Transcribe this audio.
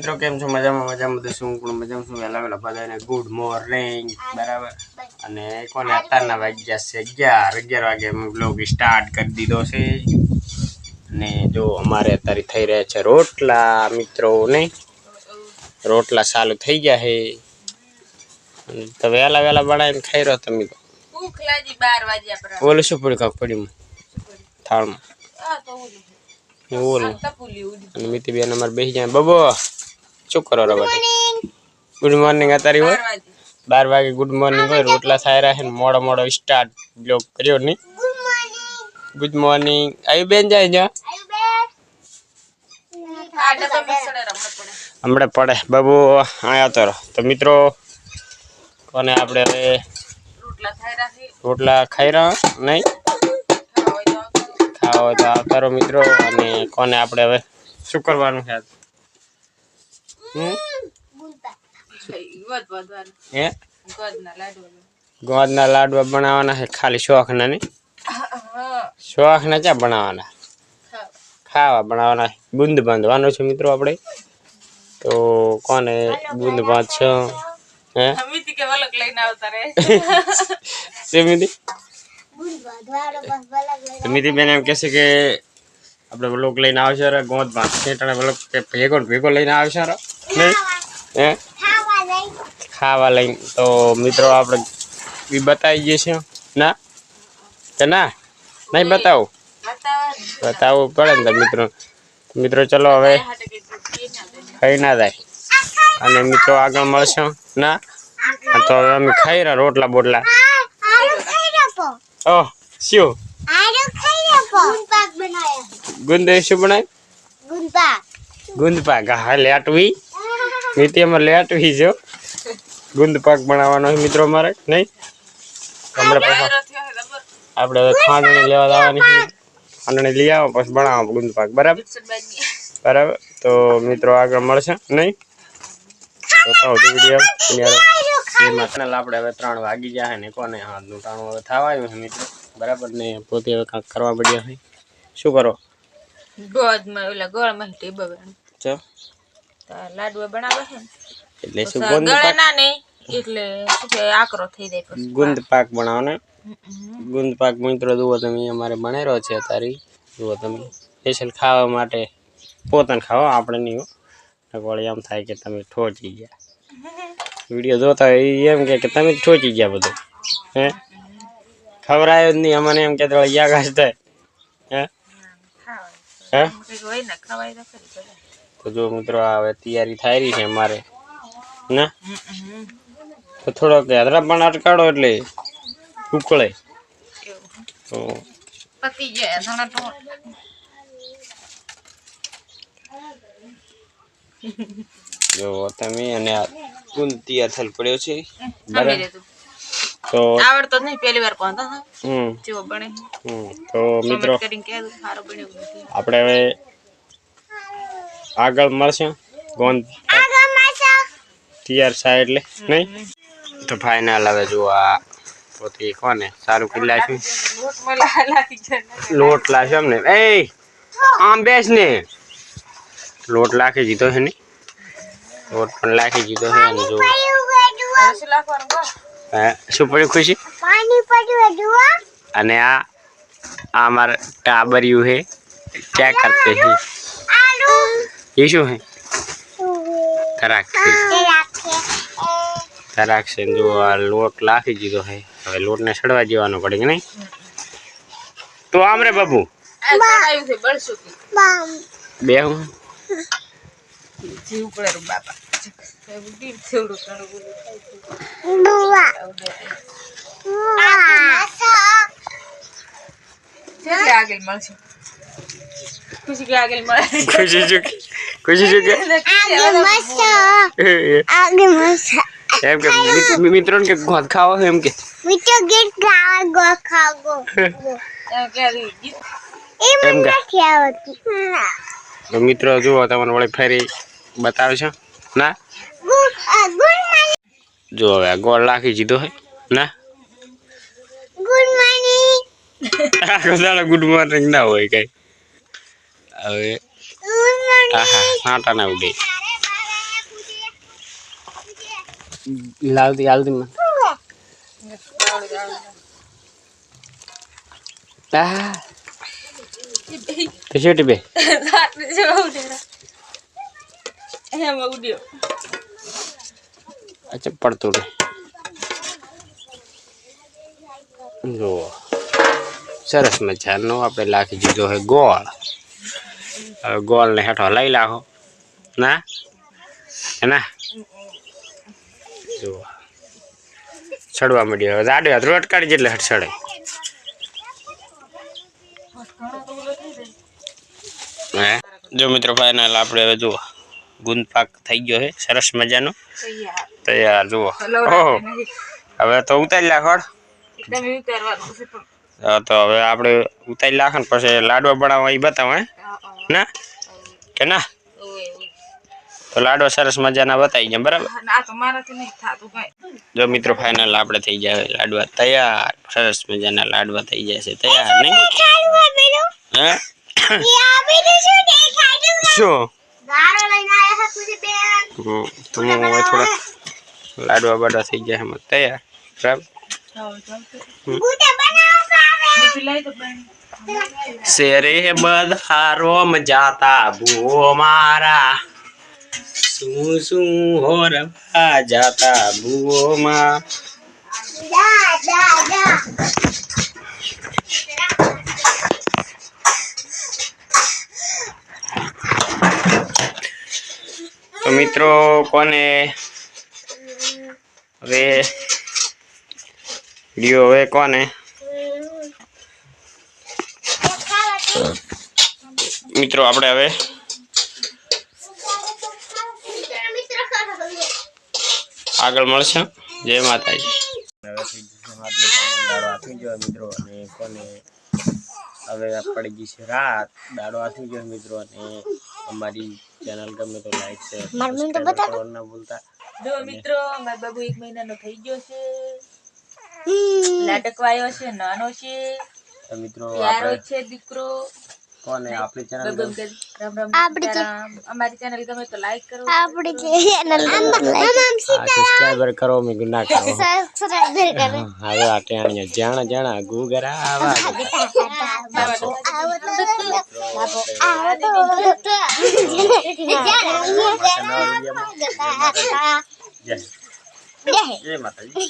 મિત્રો કેમ છો? મજામાં મજામાં. તો શું પણ મજામાં? શું? વહેલા વહેલા બધાને ગુડ મોર્નિંગ બરાબર? અને કોને? અત્યારના વાગ્યા છે અગિયાર. અગિયાર વાગે અમે બ્લોગ સ્ટાર્ટ કરી દીધો છે. અને જો અમારે અત્યારે થઈ રહ્યા છે રોટલા મિત્રો ને? રોટલા ચાલુ થઈ ગયા છે. તો વહેલા વહેલા બનાવીને ખાઈ રહ્યો તમે? તો ઓલું શું પડ્યું કાંક પડ્યું? થાળમાં? બોલ ઓલું. અને મિતિબેન અમારે બેસી જાય. બબો! શું કરો રો ગુડ મોર્નિંગ અત્યારે હોય? બાર વાગે ગુડ મોર્નિંગ હોય, રોટલા રહ્યા છે મોડો મોડો સ્ટાર્ટ બ્લોગ કર્યો નહીં ગુડ મોર્નિંગ આવી બેન જાય જા આ ડબ્બા મિક્સરે રમત પડે હમણાં પડે. બાબુ, આયા તો. તો મિત્રો, કોને આપણે હવે રોટલા ખાઈ રહ્યા, નહીં? ખાવા તો આવતો. ખાવા હોય તો આવતા મિત્રો, અને કોને આપણે હવે શું કરવાનું છે આજ? હમ ખાઈ વધ વધવાનું હે ગોદના લાડવા બનાવવાના છે. ખાલી શોખના હા શોખના ચા બનાવવાના ખાવા બનાવવાના બુંદ બાંધવાનો છે મિત્રો આપણે. તો કોને બુંદ બાંધશો? હે? સમિતિ બેન એમ કહેશે કે આપણે બ્લોક લઈને આવશે રે ગોંદ બાંધ છેટાણે બ્લોક ભેગો ભેગો લઈને આવશે રે નહીં હે? ખાવા લઈને તો મિત્રો આપણે બી બતાવી દઈએ છીએ. ના? કે ના? નહીં બતાવું? બતાવવું પડે ને મિત્રો. મિત્રો ચલો હવે ખાઈ ના જાય. અને મિત્રો આગળ મળશે. ના? તો હવે અમે ખાઈ રહ્યા રોટલા બોટલા. ઓહ શું? ગુંદ શું બનાય ગુંદ પાક હા લેટવી નીતિ અમારે લેટવી જો. હો. ગુંદ પાક બનાવવાનો છે મિત્રો અમારે નહીં? હમણાં પાછા હે આપણે હવે ખાંડણી લેવા જવાની છે. ખાંડણી લઈ આવો પછી બનાવો ગુંદ પાક બરાબર? બરાબર? તો મિત્રો આગળ મળશે નહીં? આપણે હવે ત્રણ વાગી જાય ને કોને હાથનું ટાણું હવે થવા આવ્યું છે મિત્રો? બરાબર ને પોતે હવે કાંઈક કરવા પડ્યા શું કરો? ઓલા ગોળમાં ટેબા ચો. લાડવા બનાવે છે એટલે શું ગુંદ પાક ના નહીં એટલે શું કે આકરો થઈ જાય પછી. ગુંદ પાક બનાવવાનો ગુંદ પાક મિત્રો જુઓ તમે અમારે બનેરો છે તારી જુઓ તમે સ્પેશિયલ ખાવા માટે પોતાને ખાવા આપણે નહીં હો. વળી એમ થાય કે તમે ઠોચી ગયા. વીડિયો જોતા હોય એમ કે તમે ઠોચી ગયા બધું. હે? ખવરાયો જ નહીં અમને એમ કે યાગાશ થાય. હે? ખાવાય. હે? તો જો મિત્રો હવે તૈયારી થાય રહી છે અમારે. ના? તો થોડોક યાદરા પણ અટકાડો એટલે ઉકળે. તો જો તમે અને કુન તૈયાર થયેલ પડ્યો છે. બરાબર? તો આવડતો જ નહીં પહેલી વાર કોણ હમ. જેવો બને. હમ. તો મિત્રો કરીને કહેજો સારો બન્યો આપણે હવે આગળ મળશે. ગોંદ તૈયાર થાય એટલે નહીં? તો ફાઇનલ આવે જો આ પોતી કોને? સારું કરી લાગ્યું લોટ લાગ્યો એમને. એ આમ બેસ ને. લોટ લાખી દીધો છે ને. લોટ પણ લાખી દીધો છે અને જો શું પડ્યું ખુશી? અને આ આ મારા ટાબર્યું છે. ચેક કરતે છે ये શું है તરાક છે જો આ લોટ લાખી દીધો હે. હવે લોટને સડવા દેવાનો પડે કે નહીં? તો આમ રે બાબુ. બે હું. જીવ પડે બાપા આગળ મળશે? ખુશી આગળ મળે ખુશી ચૂકી. ખુશી જગ્યા એમ કે મિત- મિત્રોને કે ગોદ ખાવો એમ કે. એમ કે. ગીત એમ કે મિત્રો જુઓ તમને વળી ફરી બતાવે છે ના? જો હવે આ ગોળ લાખી દીધો હે. ના? આખો દાડો ગુડ મોર્નિંગ ના હોય કઈ. હવે આહા સાંટા ના ઉડે લાલતી હાલતી મને આ પછી ટીબે એમાં ઉડ્યો. અચ્છા પડતું રહે જુઓ. સરસ મજાનો આપણે લાખી દીધો હોય ગોળ. હવે ગોળને હેઠો લઈ લાખો ના હે ના જુઓ ચડવા હવે આડે હાથ રોટ કાઢી જેટલે હેઠ ચડે હે જો મિત્રો ફાઇનલ આપણે હવે જુઓ ગુંદ પાક થઈ ગયો છે સરસ મજાનો તૈયાર જુઓ ઓહો હવે તો ઉતારી લાખોડ તમે તો હવે આપણે ઉતારી લાખો ને પછી લાડવા બનાવવા એ બતાવો હે? ના? કે ના. તો લાડવા સરસ મજાના બતાવી ગયા બરાબર? જો મિત્રો ફાઇનલ આપણે થઈ જાય લાડવા તૈયાર. સરસ મજાના લાડવા થઈ જાય છે તૈયાર નહીં? હે? શું? હવે થોડા લાડવા બાડવા થઈ જાય એમાં તૈયાર બરાબર જાઓ, જાઓ તો. હમ. મીઠું લાવી દો પાણી. શેરે બધા રોમ જાતા ભૂ મારા. શું શું હોરવા જાતા ભૂવોમાં તો મિત્રો કોને હવે વીડિયો હવે કોને? મિત્રો આપણે હવે આગળ મળશે. જય માતાજી. હવે થઈ જશે દાડો આથી ગયો મિત્રો અને કોને હવે પડી ગઈ છે રાત. દાડો આથી ગયો મિત્રો અને અમારી ચેનલ ગમે તો લાઈક છે ના ભૂલતા. જો મિત્રો મારો બાબુ એક મહિનાનો થઈ ગયો છે. લાટકવાયો છે નાનો છે. તો મિત્રો આપણે છે દીકરો. કોને આપણી ચેનલ રામ રામ સીતારામ. અમારી ચેનલ ગમે તો લાઈક કરો. સબસ્ક્રાઈબર કરો મે ગુના કરો. હવે આ ટેણીઓ જાણા જાણા ગુગરા આવા જય જય માતાજી.